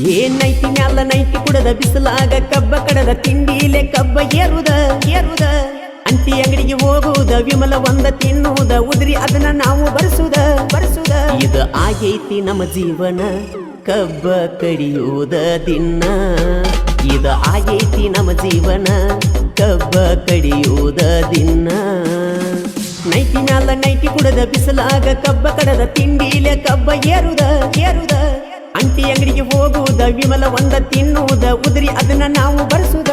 ಮ್ಯಾಲ ನೈಟಿ ಕುಡದ ಬಿಸಿಲಾಗ, ಕಬ್ಬ ಕಡದ ತಿಂಡಿಲೆ ಕಬ್ಬ ಏರುದ ಏರುದ. ಅಂತಿ ಅಂಗಡಿಗೆ ಹೋಗುವುದ ವಿಮಲ ಒಂದ ತಿನ್ನುವುದ ಉದ್ರಿ ಅದನ್ನ ನಾವು ಬರೆಸುದ ಬರೆಸುದ. ಇದು ಆಗೈತಿ ನಮ್ಮ ಜೀವನ, ಕಬ್ಬ ಕಡಿಯುವುದ ದಿನ. ಇದು ಆಗೈತಿ ನಮ್ಮ ಜೀವನ, ಕಬ್ಬ ಕಡಿಯುವುದ ದಿನ. ನೈತಿ ಮ್ಯಾಲ ನೈಟಿ ಕುಡದ ಬಿಸಿಲಾಗ, ಕಬ್ಬ ಕಡದ ತಿಂಡಿಲೆ ಕಬ್ಬ ಏರುದ ಏರುದ. ಅಂಟಿ ಅಂಗಡಿಗೆ ಹೋಗುವುದ ವಿಮಲ ಒಂದ ತಿನ್ನುವುದ ಉದುರಿ ಅದನ್ನ ನಾವು ಬರೆಸುದ.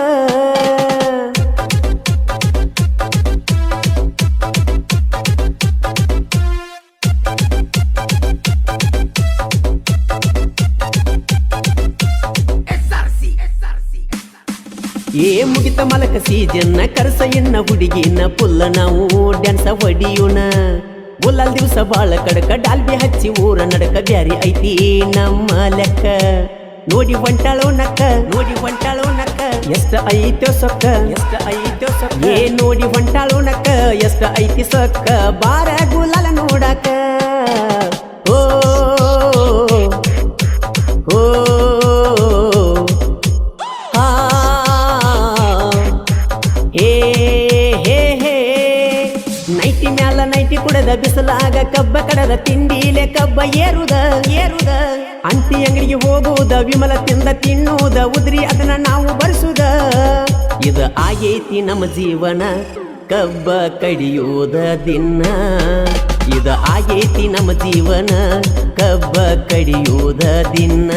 ಏ ಮುಗಿತ ಮಲಕ ಸೀಜನ್ನ, ಕರಸ ಎನ್ನ ಹುಡುಗಿನ ಪುಲ್ಲ ನಾವು ಡ್ಯಾನ್ಸ ಹೊಡಿಯೋಣ ಗುಲಾಲ್ ದಿವಸ ಬಾಳ ಕಡಕ ಡಾಲ್ಬಿ ಹಚ್ಚಿ ಊರ ನಡಕ ಬ್ಯಾರಿ ಐತಿ ನಮ್ಮ ಲೆಕ್ಕ. ನೋಡಿ ಒಂಟಾಳೋ ನಕ್ಕ ನೋಡಿ ಹೊಂಟಾಳು ನಕ್ಕ ಎಷ್ಟ ಐತೋ ಸೊಕ್ಕ. ಎಷ್ಟ ಐತೋ ಸೊಕ್ಕ. ಏ ನೋಡಿ ಹೊಂಟಾಳು ನಕ್ಕ ಎಷ್ಟ ಐತಿ ಸೊಕ್ಕ. ಬಾರ ಗುಲಾಲ ನೋಡಕ. ತಿಂಡಿ ತಿಂಡಿಲೆ ಕಬ್ಬ ಏರುದ? ಏರುದ ಅಂಟಿ ಅಂಗಡಿಗೆ ಹೋಗುವುದ ವಿಮಲ ತಿಂದ ತಿನ್ನುವುದ ಉದ್ರಿ ಅದನ್ನ ನಾವು ಬರೆಸುದ. ಇದು ಆಗೈತಿ ನಮ್ಮ ಜೀವನ, ಕಬ್ಬ ಕಡಿಯುವುದ ದಿನ. ಇದು ಆಗೈತಿ ನಮ್ಮ ಜೀವನ, ಕಬ್ಬ ಕಡಿಯುವುದ ದಿನ.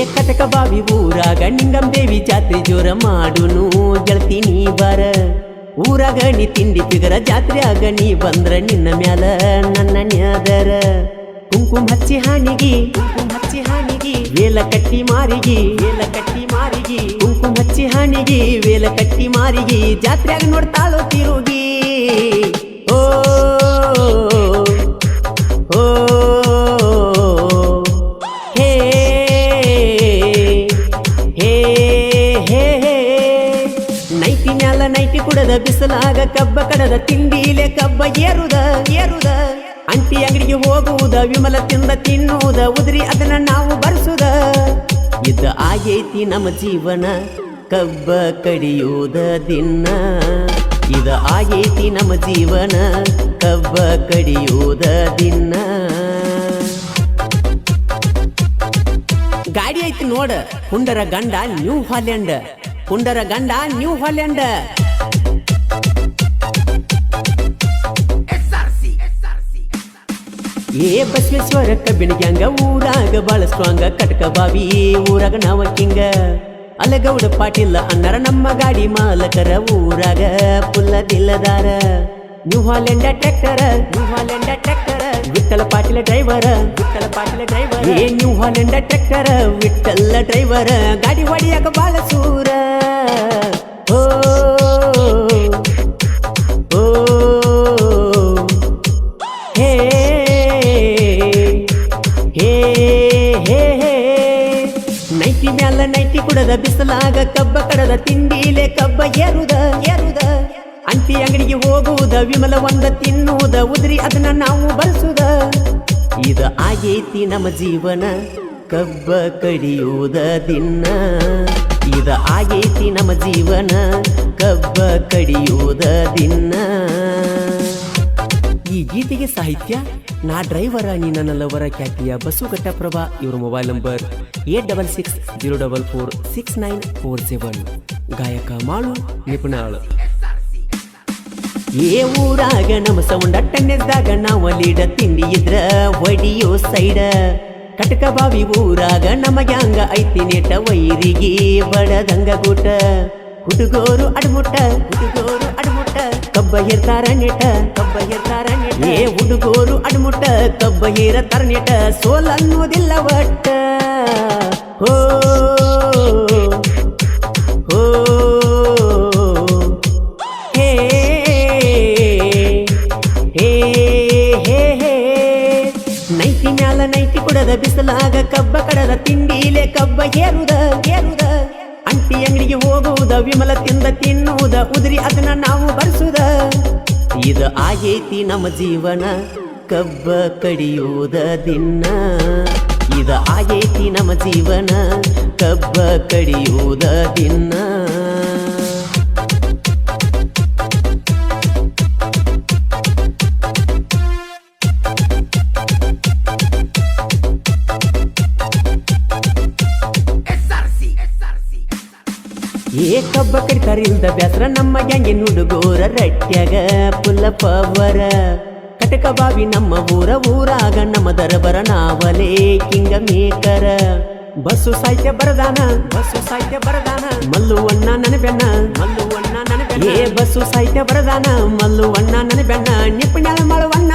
ಏ ಕಟಕ ಬಾವಿ ಊರಾಗ ನಿಂಗಂಬೇವಿ ಜಾತ್ರೆ ಜೋರ ಮಾಡುನು. ಗೆಳತಿ ನೀ ಬರ ಊರಾಗ ನೀ ತಿಂಡಿ ಜಿಗರ ಜಾತ್ರೆ ನೀ ಬಂದ್ರ ನಿನ್ನ ಮ್ಯಾಲ ನನ್ನ ನ್ಯಾದರ. ಕುಂಕುಮ ಹಚ್ಚಿ ಹಾನಿಗಿ ಕುಂಕುಮ ಹಚ್ಚಿ ಹಾನಿಗಿ ವೇಲ ಕಟ್ಟಿ ಮಾರಿಗಿ, ವೇಲ ಕಟ್ಟಿ ಮಾರಿಗಿ. ಕುಂಕುಮ ಹಚ್ಚಿ ಹಾನಿಗಿ ವೇಲ ಕಟ್ಟಿ ಮಾರಿಗಿ, ಜಾತ್ರೆಯಾಗ ನೋಡ್ತಾಳೋ ತಿರುಗಿ. ನೈಟಿ ಕುಡದ ಬಿಸಿಲಾಗ, ಕಬ್ಬ ಕಡದ ತಿಂಡಿಲೆ ಕಬ್ಬ ಏರುದ ಏರುದ. ಅಂಟಿ ಅಂಗಡಿಗೆ ಹೋಗುವುದ, ವಿಮಲ ತಿಂದ ತಿನ್ನುವುದ, ಉದ್ರಿ ಅದನ್ನ ನಾವು ಬರ್ಸುದ. ಇದ್ದ ಆಗೈತಿ ನಮ್ಮ ಜೀವನ, ಕಬ್ಬ ಕಡಿಯುವುದ ದಿನ. ಇದ ಆಗೈತಿ ನಮ್ಮ ಜೀವನ, ಕಬ್ಬ ಕಡಿಯುವುದ ದಿನ. ಗಾಡಿ ಐತಿ ನೋಡ, ಹುಂಡರ ಗಂಡ, ನ್ಯೂ ಹಾಲ್ಯಾಂಡ್ ಹುಂಡರ ಗಂಡ ನ್ಯೂ ಹಾಲ್ಯಾಂಡ್ ಏ ಬಸವೇಶ್ವರ ಕಬ್ಬಿಣ ಗ್ಯಾಂಗ ಊರಾಗ ಬಾಳ ಸ್ಟ್ರಾಂಗ ಕಟಕ ಬಾವಿ ಊರಾಗ ನಾವ ಕಿಂಗ ಅಲಗೌಡ ಪಾಟೀಲ ಅನ್ನರ ನಮ್ಮ ಗಾಡಿ ಮಾಲಕರ ಊರಾಗ ಪುಲ್ಲ ದಿಲ್ಲದಾರ New Holland tractor New Holland tractor Vithal Patil driver Vithal Patil driver ಏ New Holland tractor Vithal driver ಗಾಡಿ ಹೊಡಿಯಾಕ ಬಾಳ ಸೂರ. ಓ ಓ ಹೇ ಹೇ ಹೇ ಹೇ. ನೈಟಿ ಮ್ಯಾಲ ನೈತಿ ಕುಡದ ಬಿಸಲಾಗ ಕಬ್ಬ ಕಡದ ತಿಂಡಿಲೆ ಕಬ್ಬ ಏರುದ ಏರುದ. ಅಂಟಿ ಅಂಗಡಿಗೆ ಹೋಗುವುದ ವಿಮಲ ಒಂದ ತಿನ್ನುವುದ, ಉದ್ರಿ ಅದನ್ನ ನಾವು ಬರೆಸುದ ಇದು ಆಗೈತಿ ನಮ್ಮ ಜೀವನ, ಕಬ್ಬ ಕಡಿಯುವುದ ದಿನ. ಇದು ಆಗೈತಿ ನಮ್ಮ ಜೀವನ, ಕಬ್ಬ ಕಡಿಯುವುದ ದಿನ. ಈ ಗೀತೆಗೆ ಸಾಹಿತ್ಯ, ನಾ ಡ್ರೈವರ ನೀ ನನ್ನ ಲವರ ಖ್ಯಾತಿಯ ಘಟ್ಟಪ್ರಭಾ ಇವರ mobile number eight double six zero double four six nine four seven ಗಾಯಕ ಮಾಳು ನಿಪುಣಾಳು. ಏ ಊರಾಗ ನಮ್ಮ ಸೌಂಡ ಟನ್ನೆದ್ದಾಗ ನಾವು ಲೀಡ ತಿಂಡಿ ಇದ್ರ ಒಡಿಯೋ ಸೈಡ. ಕಟಕ ಬಾವಿ ಊರಾಗ ನಮಗೆ ಗ್ಯಾಂಗ ಐತಿ ನೇಟ ವೈರಿಗೆ ಬಡದಂಗ ಗೂಟ ಹುಡುಗೋರು ಅಡ್ಮುಟ್ಟ ಹುಡುಗೋರು ಅಡ್ಮುಟ್ಟ, ಕಬ್ಬ ಹೇರ್ತಾರ ನೆಟ ಕಬ್ಬ ಹೇರ್ತಾರ ಏ ಹುಡುಗೋರು ಅಡ್ಮುಟ್ಟ, ಕಬ್ಬ ಹೇರತಾರ ನೆಟ ಸೋಲ್ ಅನ್ನೋದಿಲ್ಲ ಒಟ್ಟ. ಹೋ ಮ್ಯಾಲ ನೈಟಿ ಕುಡದ ಬಿಸಿಲಾಗ, ಕಬ್ಬ ಕಡದ ತಿಂಡಿಲೆ ಕಬ್ಬ ಏರುದ ಏರುದ. ಅಂಗಡಿಗೆ ಹೋಗುವುದ, ವಿಮಲ ತಿಂದ ತಿನ್ನುವುದ, ಉದುರಿ ಅದನ್ನ ನಾವು ಬರ್ಸುದ. ಇದು ಆಗೈತಿ ನಮ್ಮ ಜೀವನ, ಕಬ್ಬ ಕಡಿಯುವುದ ದಿನ ಇದು ಆಗೈತಿ ನಮ್ಮ ಜೀವನ, ಕಬ್ಬ ಕಡಿಯುವುದ ದಿನ ಏ ಕಬ್ಬ ಇಲ್ದ ಬ್ಯಾಸ್ರ ನಮ್ಮ ಗ್ಯಾಂಗಿನ ಹುಡುಗೋರ ರಟ್ಯಾಗ ಪುಲ್ಲ ಪವರ. ಕಟಕ ಬಾವಿ ನಮ್ಮ ಊರ ಊರಾಗ ನಮ್ಮ ದರಬರ ನಾವಲೇ ಕಿಂಗ ಮೇಕರ. ಬಸ್ಸು ಸಾಹಿತ್ಯ ಬರದಾನ ಬಸ್ಸು ಸಾಹಿತ್ಯ ಬರದಾನ ಮಲ್ಲುವಣ್ಣ ನನಬೆನ್ನ. ಮಲ್ಲುವಣ್ಣ ನನಬೆನ್ನ. ಏ ಬಸ್ಸು ಸಾಹಿತ್ಯ ಬರದಾನ ಮಲ್ಲುವಣ್ಣ ನನಬೆನ್ನ. ನಿಪ್ಪಣ್ಯಾಳ ಮಳವಣ್ಣ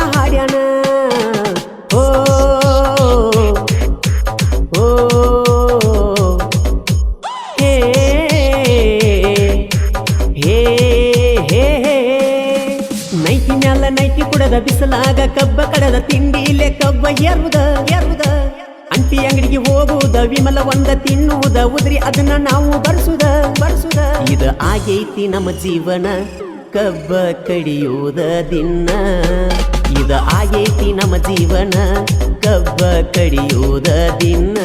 ಮ್ಯಾಲ ನೈಟಿ ಕುಡದ ಬಿಸಲಾಗ, ಕಬ್ಬ ಕಡದ ತಿಂಡಿಲೆ ಕಬ್ಬ ಎರುದ ಎರುದ ಅಂಟಿ ಅಂಗಡಿಗೆ ಹೋಗುವುದ ವಿಮಲ ಒಂದ ತಿನ್ನುವುದ ಉದ್ರಿ ಅದನ್ನ ನಾವು ಬರ್ಸುದ ಬರ್ಸುದ ಇದು ಆಗೈತಿ ನಮ್ಮ ಜೀವನ, ಕಬ್ಬ ಕಡಿಯುವುದ ದಿನ. ಇದು ಆಗೈತಿ ನಮ್ಮ ಜೀವನ, ಕಬ್ಬ ಕಡಿಯುವುದ ದಿನ.